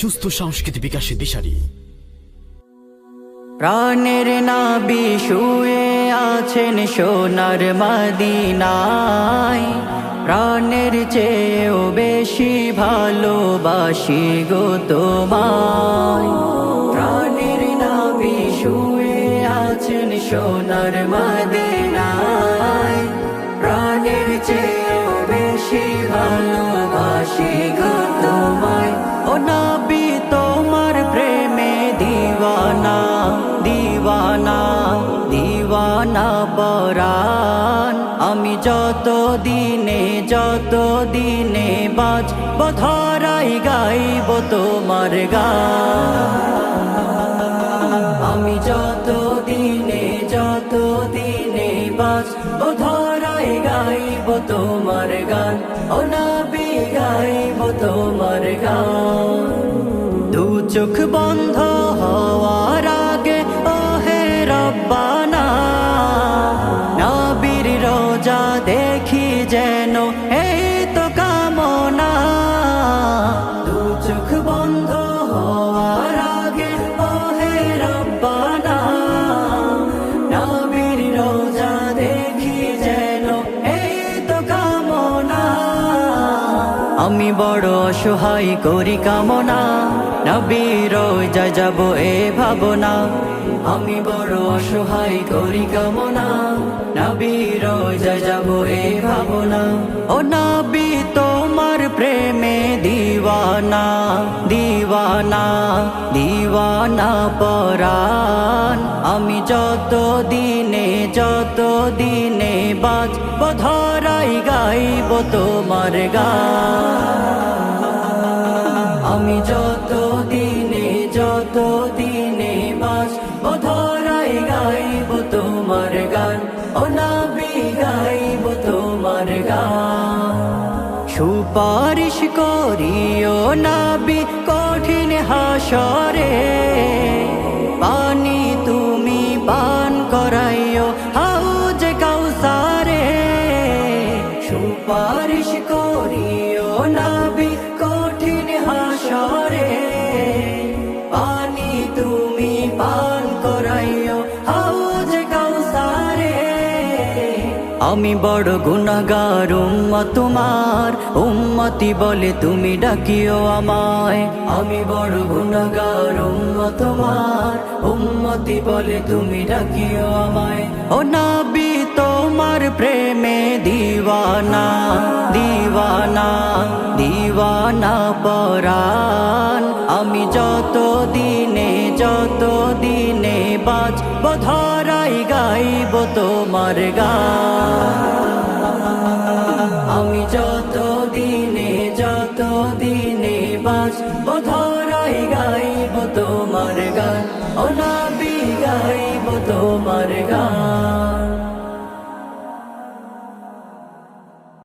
সুস্থ সংস্কৃতি বিকাশে দিশারি। প্রাণের নাবি শুয়ে আছেন সোনার মদিনায়। প্রাণের চেয়েও বেশি ভালোবাসি গো তোমায়। প্রাণের নাবি শুয়ে আছেন সোনার মদিনায়। পরাণ আমি যত দিনে যত দিনে বাজ বধরাই গাইব তোমার গান। আমি যত দিনে যত দিনে বাজ বধরাই গাইব তোমার গান ও নবী গাইব তোমার গান। দু চোখ বন্ধ piano. Hey. Eh. আমি বড় অসহায়, করি কামনা। নবীর যা যাব এ ভাবনা। আমি বড় অসহায়, করি কামনা। নবীর যা যাব এ ভাবনা। ও নবী, তোমার প্রেমে দিওয়ানা দিওয়ানা দিওয়ানা পরাণ। আমি যত দিনে যত দিনে বাজ বধরাই গাইব তোমার গান আমি যত দিনে যত দিনে বাস বধরাই গাইব তোমার গান, ও নাবি গাইব তোমার গান। সুপারিশ করিও নাবি কঠিন হাসরে তুমি পান আমি বড় গুণাগার উম্মা তোমার, উম্মতি বলে তুমি ডাকিও আমায়। আমি বড় গুণাগার উম্মা তোমার, উম্মতি বলে তুমি ডাকিও আমায়। ও নাবি, তোমার প্রেমে দিওয়ানা। পরাণ আমি যত দিনে যত দিনে বাজ বধরাই গাইব তোমার গান। আমি যত দিনে যত দিনে বাজ বধরাই গাইব তোমার গান ও গাইব তোমার গান।